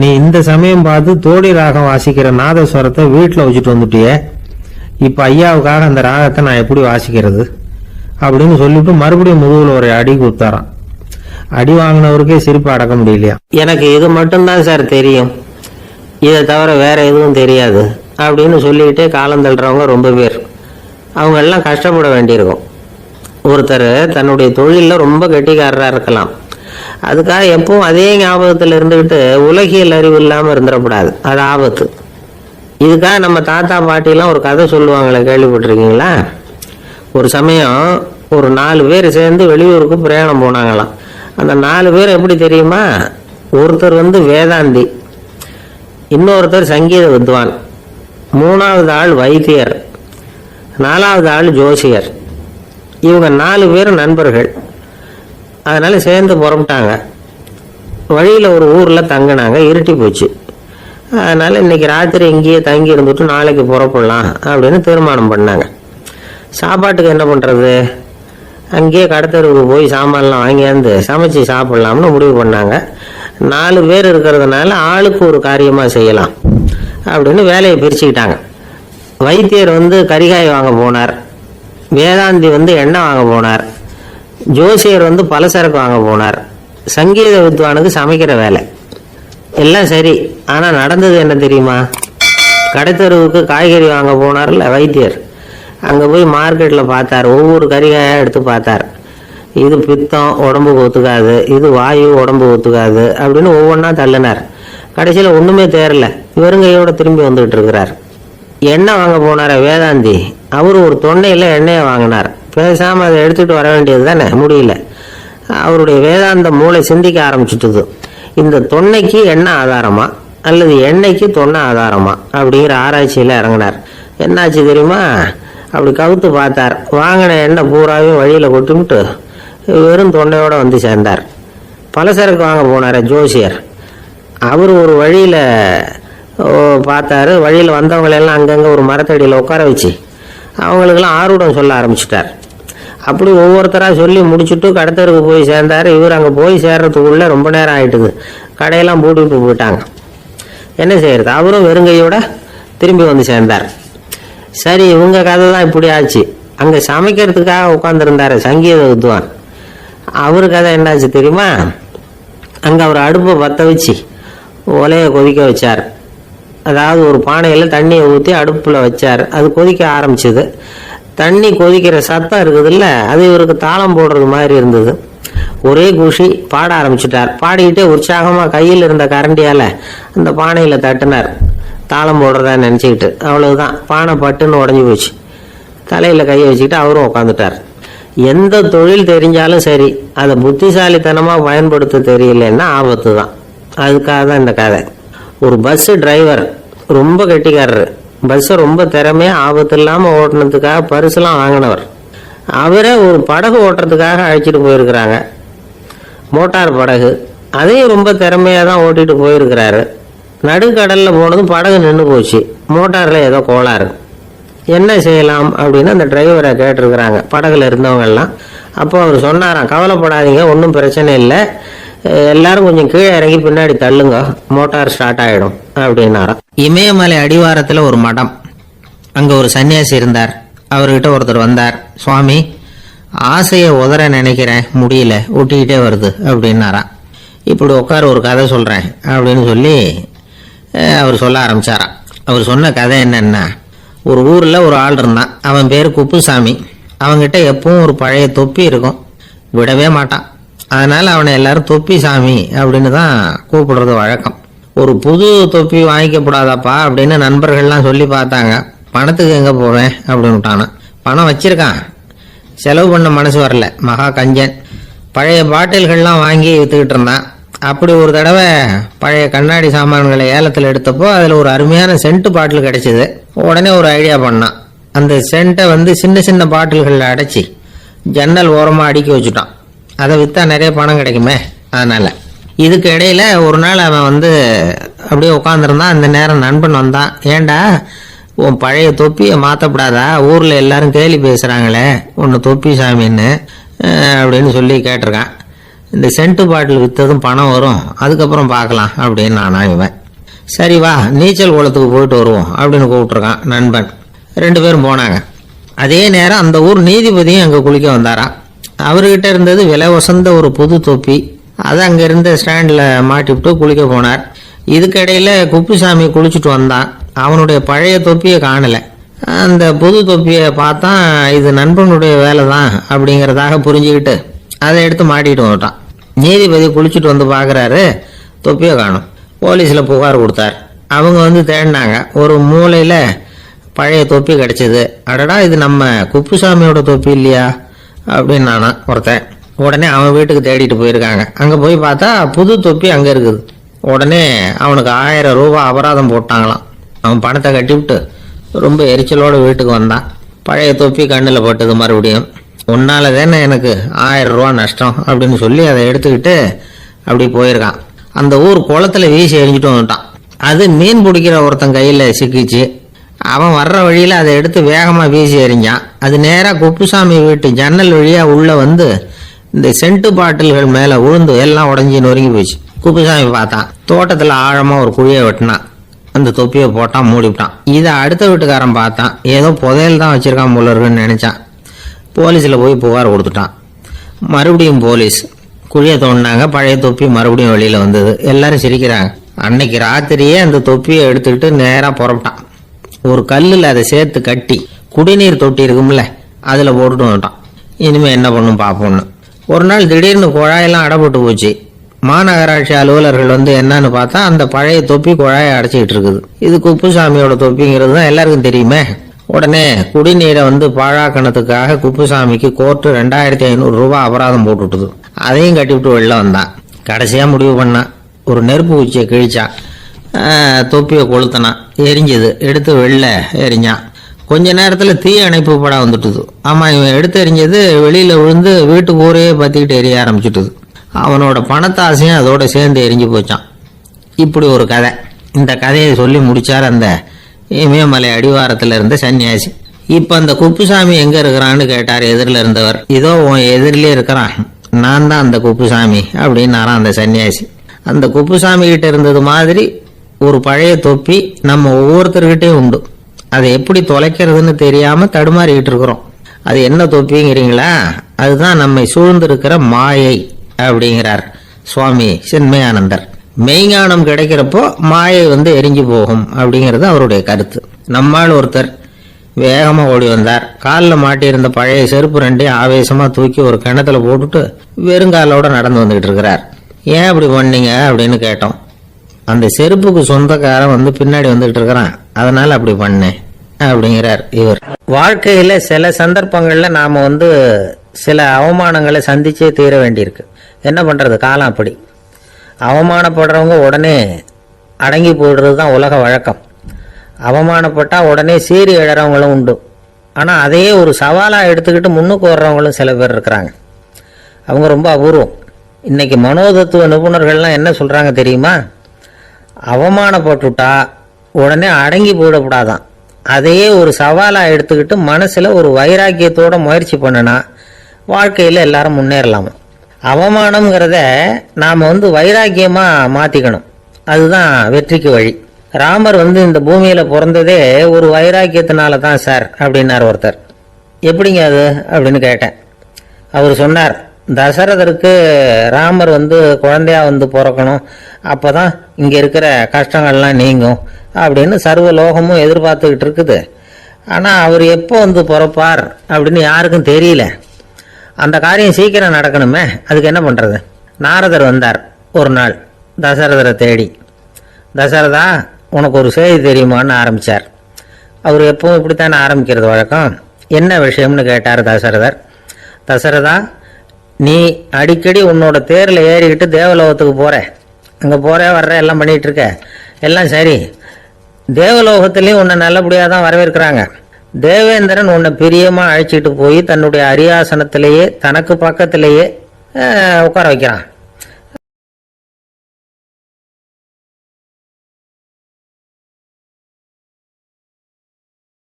நீ இந்த சமயம் பார்த்து தோடி ராகம் வாசிக்கிற நாதஸ்வரத்தை வீட்டில் வச்சுட்டு வந்துட்டியே. இப்போ ஐயாவுக்காக அந்த ராகத்தை நான் எப்படி வாசிக்கிறது? அப்படின்னு சொல்லிவிட்டு மறுபடியும் முதுகில் ஒரு அடி கொடுத்தாராம். அடி வாங்கினவருக்கே சிரிப்பு அடக்க முடியலையா? எனக்கு இது மட்டும்தான் சார் தெரியும். இதை தவிர வேற எதுவும் தெரியாது அப்படின்னு சொல்லிக்கிட்டே காலம் தள்ளுறவங்க ரொம்ப பேர். அவங்க எல்லாம் கஷ்டப்பட வேண்டியிருக்கும். ஒருத்தர் தன்னுடைய தொழிலில் ரொம்ப கெட்டிக்காரராக இருக்கலாம். அதுக்காக எப்பவும் அதே ஞாபகத்தில் இருந்துக்கிட்டு உலகியல் அறிவு இல்லாமல் இருந்துடக்கூடாது. அது ஆபத்து. இதுக்காக நம்ம தாத்தா பாட்டிலாம் ஒரு கதை சொல்லுவாங்களே கேள்விப்பட்டிருக்கீங்களா? ஒரு சமயம் ஒரு நாலு பேர் சேர்ந்து வெளியூருக்கு பிரயாணம் போனாங்களாம். அந்த நாலு பேர் எப்படி தெரியுமா? ஒருத்தர் வந்து வேதாந்தி இன்னொருத்தர் சங்கீத வித்வான் மூணாவது ஆள் வைத்தியர் நாலாவது ஆள் ஜோசியர். இவங்க நாலு பேரும் நண்பர்கள். அதனால் சேர்ந்து புறப்பட்டாங்க. வழியில் ஒரு ஊரில் தங்கினாங்க இருட்டி போச்சு. அதனால் இன்னைக்கு ராத்திரி இங்கேயே தங்கி இருந்துட்டு நாளைக்கு புறப்படலாம் அப்படின்னு தீர்மானம் பண்ணாங்க. சாப்பாட்டுக்கு என்ன பண்ணுறது அங்கேயே கடத்தெருவுக்கு போய் சாமான்லாம் வாங்கியாந்து சமைச்சு சாப்பிட்லாம்னு முடிவு பண்ணாங்க. நாலு பேர் இருக்கிறதுனால ஆளுக்கு ஒரு காரியமாக செய்யலாம் அப்படின்னு வேலையை பிரிச்சுக்கிட்டாங்க. வைத்தியர் வந்து கரிகாய் வாங்க போனார். வேதாந்தி வந்து எண்ணெய் வாங்க போனார். ஜோசியர் வந்து பலசரக்கு வாங்க போனார். சங்கீத வித்வானுக்கு சமைக்கிற வேலை. எல்லாம் சரி ஆனால் நடந்தது என்ன தெரியுமா? கடைத்தெருவுக்கு காய்கறி வாங்க போனார்ல வைத்தியர். அங்கே போய் மார்க்கெட்டில் பார்த்தார். ஒவ்வொரு கறிகாயாக எடுத்து பார்த்தார். இது பித்தம் உடம்புக்கு ஒத்துக்காது. இது வாயு உடம்பு ஒத்துக்காது அப்படின்னு ஒவ்வொன்றா தள்ளினார். கடைசியில் ஒன்றுமே தேரல வெறுங்கையோட திரும்பி வந்துகிட்டு இருக்கிறார். எண்ணெய் வாங்க போனார வேதாந்தி. அவர் ஒரு தொண்டையில் எண்ணெயை வாங்கினார். பேசாமல் அதை எடுத்துகிட்டு வர வேண்டியது தானே? முடியல. அவருடைய வேதாந்த மூளை சிந்திக்க ஆரம்பிச்சுட்டுது. இந்த தொன்னைக்கு என்ன ஆதாரமா? அல்லது எண்ணெய்க்கு தொன்னை ஆதாரமா? அப்படிங்கிற ஆராய்ச்சியில் இறங்கினார். என்னாச்சு தெரியுமா? அப்படி கவுத்து பார்த்தார். வாங்கின எண்ணெய் பூராவையும் வழியில் கொட்டிவிட்டு வெறும் தொண்டையோடு வந்து சேர்ந்தார். பலசரக்கு வாங்க போனார் ஜோசியர். அவர் ஒரு வழியில் பார்த்தாரு. வழியில் வந்தவங்களெல்லாம் அங்கங்கே ஒரு மரத்தடியில் உட்கார வச்சு அவங்களுக்கெல்லாம் ஆர்வம் சொல்ல ஆரம்பிச்சிட்டார். அப்படி ஒவ்வொருத்தராக சொல்லி முடிச்சுட்டு கடத்தருக்கு போய் சேர்ந்தார். இவர் அங்கே போய் சேர்றதுக்குள்ளே ரொம்ப நேரம் ஆயிட்டுது. கடையெல்லாம் பூட்டிட்டு போயிட்டாங்க. என்ன செய்யறது? அவரும் வெறுங்கையோட திரும்பி வந்து சேர்ந்தார். சரி இவங்க கதை தான் இப்படி ஆச்சு. அங்கே சமைக்கிறதுக்காக உட்காந்துருந்தார் சங்கீத வித்வான். அவர் கதை என்னாச்சு தெரியுமா? அங்கே அவர் அடுப்பை பற்ற வச்சு ஒலையை கொதிக்க வச்சார். அதாவது ஒரு பானையில் தண்ணியை ஊற்றி அடுப்பில் வச்சார். அது கொதிக்க ஆரம்பிச்சது. தண்ணி கொதிக்கிற சத்தம் இருக்குதுல்ல அது இவருக்கு தாளம் போடுறது மாதிரி இருந்தது. ஒரே குஷி பாட ஆரம்பிச்சிட்டார். பாடிக்கிட்டே உற்சாகமாக கையில் இருந்த கரண்டியால் அந்த பானையில் தட்டினார். தாளம் போடுறதா நினச்சிக்கிட்டு. அவ்வளவுதான். பானை பட்டுன்னு உடஞ்சி போச்சு. தலையில் கையை வச்சுக்கிட்டு அவரும் உட்காந்துட்டார் எந்த தொழில் தெரிஞ்சாலும் சரி அதை புத்திசாலித்தனமாக பயன்படுத்த தெரியலன்னா ஆபத்து தான் அதுக்காக தான் இந்த கதை. ஒரு பஸ்ஸு டிரைவர் ரொம்ப கெட்டிக்காரரு. பஸ்ஸை ரொம்ப திறமையாக ஆபத்து இல்லாமல் ஓட்டுனதுக்காக பரிசுலாம் வாங்கினவர். அவரே ஒரு படகு ஓட்டுறதுக்காக அழைச்சிட்டு போயிருக்கிறாங்க. மோட்டார் படகு. அதையும் ரொம்ப திறமையாக தான் ஓட்டிட்டு போயிருக்கிறாரு. நடுக்கடலில் போனதும் படகு நின்று போச்சு. மோட்டாரில் ஏதோ கோளாறு. என்ன செய்யலாம் அப்படின்னு அந்த டிரைவரை கேட்டிருக்கிறாங்க. படகுல இருந்தவங்கெல்லாம் அப்போ அவர் சொன்னாராம் கவலைப்படாதீங்க ஒன்றும் பிரச்சனை இல்லை. எல்லாரும் கொஞ்சம் கீழே இறங்கி பின்னாடி தள்ளுங்க. மோட்டார் ஸ்டார்ட் ஆகிடும் அப்படின்னாராம் இமயமலை அடிவாரத்தில் ஒரு மடம். அங்கே ஒரு சன்னியாசி இருந்தார். அவர்கிட்ட ஒருத்தர் வந்தார். சுவாமி ஆசையை உதற நினைக்கிறேன். முடியல. ஒட்டிக்கிட்டே வருது அப்படின்னாராம் இப்படி உட்கார ஒரு கதை சொல்கிறேன் அப்படின்னு சொல்லி அவர் சொல்ல ஆரம்பிச்சாராம் அவர் சொன்ன கதை என்னென்னா ஒரு ஊரில் ஒரு ஆள் இருந்தான். அவன் பேர் குப்புசாமி. அவன்கிட்ட எப்பவும் ஒரு பழைய தொப்பி இருக்கும். விடவே மாட்டான். அதனால் அவனை எல்லாரும் தொப்பி சாமி அப்படின்னு தான் கூப்பிடுறது வழக்கம். ஒரு புது தொப்பி வாங்கிக்கப்படாதாப்பா அப்படின்னு நண்பர்கள்லாம் சொல்லி பார்த்தாங்க. பணத்துக்கு எங்கே போவேன்? அப்படின்னு விட்டானான் பணம் வச்சிருக்கான். செலவு பண்ண மனசு வரல. மகா கஞ்சன். பழைய பாட்டில்கள்லாம் வாங்கி விற்றுக்கிட்டு இருந்தான். அப்படி ஒரு தடவை பழைய கண்ணாடி சாமான்களை ஏலத்தில் எடுத்தப்போ அதில் ஒரு அருமையான சென்ட் பாட்டில் கிடைச்சிது. உடனே ஒரு ஐடியா பண்ணான். அந்த சென்ட்டை வந்து சின்ன சின்ன பாட்டில்களில் அடைச்சி ஜன்னல் ஓரமாக அடுக்கி வச்சுட்டான். அதை விற்றா நிறைய பணம் கிடைக்குமே? அதனால். இதுக்கு இடையில ஒரு நாள் அவன் வந்து அப்படியே உட்காந்துருந்தான் அந்த நேரம் நண்பன் வந்தான். ஏன்டா உன் பழைய தொப்பியை மாற்றப்படாதா ஊரில் எல்லாரும் கேலி பேசுகிறாங்களே உன்னை தொப்பி சாமின்னு அப்படின்னு சொல்லி கேட்டிருக்கான். இந்த சென்ட்டு பாட்டில் விற்றதும் பணம் வரும். அதுக்கப்புறம் பார்க்கலாம் அப்படின்னு நானா இவன். சரி வா நீச்சல் குளத்துக்கு போயிட்டு வருவோம் அப்படின்னு கூப்பிட்ருக்கான் நண்பன். ரெண்டு பேரும் போனாங்க. அதே நேரம் அந்த ஊர் நீதிபதியும் அங்கே குளிக்க வந்தாரான் அவர்கிட்ட இருந்தது விலை உசந்த ஒரு புது தொப்பி. அதை அங்கே இருந்த ஸ்டாண்டில் மாட்டிவிட்டு குளிக்க போனார். இதுக்கிடையில் குப்புசாமி குளிச்சுட்டு வந்தான். அவனுடைய பழைய தொப்பியை காணலை. அந்த புது தொப்பியை பார்த்தா இது நண்பனுடைய வேலை தான் அப்படிங்கிறதாக புரிஞ்சுக்கிட்டு அதை எடுத்து மாட்டிட்டு வந்துட்டான். நீதிபதி குளிச்சுட்டு வந்து பார்க்குறாரு தொப்பியை காணும். போலீஸில் புகார் கொடுத்தார். அவங்க வந்து தேடினாங்க ஒரு மூலையில் பழைய தொப்பி கிடச்சிது. அடடா இது நம்ம குப்புசாமியோட தொப்பி இல்லையா? அப்படின்னு நானா ஒருத்தன் உடனே அவன் வீட்டுக்கு தேடிட்டு போயிருக்காங்க. அங்கே போய் பார்த்தா புது தொப்பி அங்கே இருக்குது. உடனே அவனுக்கு ஆயிரம் ரூபா அபராதம் போட்டாங்களாம். அவன் பணத்தை கட்டிவிட்டு ரொம்ப எரிச்சலோடு வீட்டுக்கு வந்தான். பழைய தொப்பி கண்ணில் போட்டது மறுபடியும். உன்னால தானே எனக்கு ஆயிரம் ரூபா நஷ்டம் அப்படின்னு சொல்லி அதை எடுத்துக்கிட்டு அப்படி போயிருக்கான். அந்த ஊர் குளத்துல வீசி எரிஞ்சிட்டு வந்துட்டான். அது மீன் பிடிக்கிற ஒருத்தன் கையில் சிக்கிச்சு. அவன் வர்ற வழியில் அதை எடுத்து வேகமாக வீசி எறிஞ்சான். அது நேராக குப்புசாமி வீட்டு ஜன்னல் வழியாக உள்ளே வந்து இந்த சென்ட்டு பாட்டில்கள் மேலே உளுந்து எல்லாம் உடஞ்சி நொறுங்கி போச்சு. குப்புசாமி பார்த்தான். தோட்டத்தில் ஆழமாக ஒரு குழியை வெட்டினான். அந்த தொப்பியை போட்டான் மூடிவிட்டான் இதை அடுத்த வீட்டுக்காரன் பார்த்தான். ஏதோ புதையல் தான் வச்சுருக்கான் போல இருக்குன்னு நினச்சான். போலீஸில் போய் புகார் கொடுத்துட்டான். மறுபடியும் போலீஸ் குழியை தோண்டினாங்க. பழைய தொப்பி மறுபடியும் வெளியில் வந்தது. எல்லாரும் சிரிக்கிறாங்க. அன்னைக்கு ராத்திரியே அந்த தொப்பியை எடுத்துக்கிட்டு நேராக புறப்பட்டான். ஒரு கல்லில் அதை சேர்த்து கட்டி குடிநீர் தொட்டி இருக்கும்ல அதில் போட்டுட்டு வந்துட்டான். இனிமேல் என்ன பண்ணும் பார்ப்போம்னு ஒரு நாள் திடீர்னு குழாயெல்லாம் அடைப்பட்டு போச்சு. மாநகராட்சி அலுவலர்கள் வந்து என்னன்னு பார்த்தா அந்த பழைய தொப்பி குழாயை அடைச்சிக்கிட்டு இருக்குது. இது குப்புசாமியோட தொப்பிங்கிறது தான் எல்லாருக்கும் தெரியுமே. உடனே குடிநீரை வந்து பாழாக்கணத்துக்காக குப்புசாமிக்கு கோர்ட்டு ரெண்டாயிரத்தி ஐநூறு ரூபா அபராதம் போட்டுட்டுது. அதையும் கட்டிவிட்டு வெளில வந்தான். கடைசியாக முடிவு பண்ணான் ஒரு நெருப்பு குச்சியை கிழிச்சான் தொப்பியை கொளுத்தினான் எரிஞ்சது. எடுத்து வெளில எரிஞ்சான். கொஞ்ச நேரத்தில் தீ அணைப்பு படம் வந்துட்டுது. ஆமாம் இவன் எடுத்து எரிஞ்சது வெளியில் விழுந்து வீட்டு ஊரே பற்றிக்கிட்டு எரிய ஆரம்பிச்சுட்டுது. அவனோட பணத்தாசையும் அதோட சேர்ந்து எரிஞ்சு போச்சான். இப்படி ஒரு கதை. இந்த கதையை சொல்லி முடித்தார் அந்த இமயமலை அடிவாரத்தில் இருந்த சன்னியாசி இப்போ அந்த குப்புசாமி எங்கே இருக்கிறான்னு கேட்டார் எதிரில் இருந்தவர். இதோ உன் எதிரிலே இருக்கிறான். நான் தான் அந்த குப்புசாமி அப்படின்னாரான் அந்த சன்னியாசி அந்த குப்புசாமி கிட்ட இருந்தது மாதிரி ஒரு பழைய தொப்பி நம்ம ஒவ்வொருத்தர்கிட்டே உண்டு. அதை எப்படி தொலைக்கிறதுன்னு தெரியாம தடுமாறிக்கிட்டு இருக்கிறோம். அது என்ன தொப்பிங்கிறீங்களா? அதுதான் நம்மை சூழ்ந்திருக்கிற மாயை அப்படிங்கிறார் சுவாமி சின்மயானந்தர். மெய்ஞானம் கிடைக்கிறப்போ மாயை வந்து எரிஞ்சு போகும் அப்படிங்கிறது அவருடைய கருத்து. நம்மால் ஒருத்தர் வேகமாக ஓடி வந்தார். காலில் மாட்டியிருந்த பழைய செருப்பு ரெண்டையும் ஆவேசமாக தூக்கி ஒரு கிணத்துல போட்டுட்டு வெறுங்காலோட நடந்து வந்துகிட்டு இருக்கிறார். ஏன் அப்படி பண்ணீங்க? அப்படின்னு கேட்டோம். அந்த செருப்புக்கு சொந்தக்காரன் வந்து பின்னாடி வந்துகிட்டு இருக்கிறான். அதனால அப்படி பண்ணேன் அப்படிங்கிறார் இவர். வாழ்க்கையில சில சந்தர்ப்பங்கள்ல நாம வந்து சில அவமானங்களை சந்திச்சே தீர வேண்டியிருக்கு. என்ன பண்றது? காலம் அப்படி. அவமானப்படுறவங்க உடனே அடங்கி போடுறது தான் உலக வழக்கம். அவமானப்பட்டால் உடனே சீறி எழறவங்களும் உண்டு. ஆனால் அதையே ஒரு சவாலாக எடுத்துக்கிட்டு முன்னுக்கு வர்றவங்களும் சில பேர் இருக்கிறாங்க. அவங்க ரொம்ப அபூர்வம். இன்னைக்கு மனோதத்துவ நிபுணர்கள்லாம் என்ன சொல்கிறாங்க தெரியுமா? அவமானப்பட்டுட்டா உடனே அடங்கி போயிடக்கூடாதான். அதையே ஒரு சவாலாக எடுத்துக்கிட்டு மனசில் ஒரு வைராக்கியத்தோட முயற்சி பண்ணினா வாழ்க்கையில் எல்லாரும் முன்னேறலாமா? அவமானம்ங்கிறத நாம் வந்து வைராக்கியமாக மாற்றிக்கணும் அதுதான் வெற்றிக்கு வழி. ராமர் வந்து இந்த பூமியில் பிறந்ததே ஒரு வைராக்கியத்தினால தான் சார் அப்படின்னார் ஒருத்தர். எப்படிங்க அது? அப்படின்னு கேட்டேன். அவர் சொன்னார் தசரதருக்கு ராமர் வந்து குழந்தையா வந்து பிறக்கணும். அப்போ தான் இங்கே இருக்கிற கஷ்டங்கள்லாம் நீங்கும் அப்படின்னு சர்வ லோகமும் எதிர்பார்த்துக்கிட்டு இருக்குது. ஆனால் அவர் எப்போ வந்து பிறப்பார் அப்படின்னு யாருக்கும் தெரியல. அந்த காரியம் சீக்கிரம் நடக்கணுமே. அதுக்கு என்ன பண்ணுறது நாரதர் வந்தார் ஒரு நாள் தசரதரை தேடி. தசரதா உனக்கு ஒரு செய்தி தெரியுமான்னு ஆரம்பிச்சார். அவர் எப்பவும் இப்படித்தானே ஆரம்பிக்கிறது வழக்கம். என்ன விஷயம்னு கேட்டார் தசரதர். தசரதா நீ அடிக்கடி உன்னோட தேரில் ஏறிக்கிட்டு தேவலோகத்துக்கு போகிற அங்கே போகிற வர்ற எல்லாம் பண்ணிகிட்டு இருக்க. எல்லாம் சரி. தேவலோகத்துலேயும் உன்னை நல்லபடியாக தான் வரவேற்கிறாங்க. தேவேந்திரன் உன்னை பிரியமாக அழைச்சிட்டு போய் தன்னுடைய அரியாசனத்திலேயே தனக்கு பக்கத்திலேயே உட்கார வைக்கிறான்.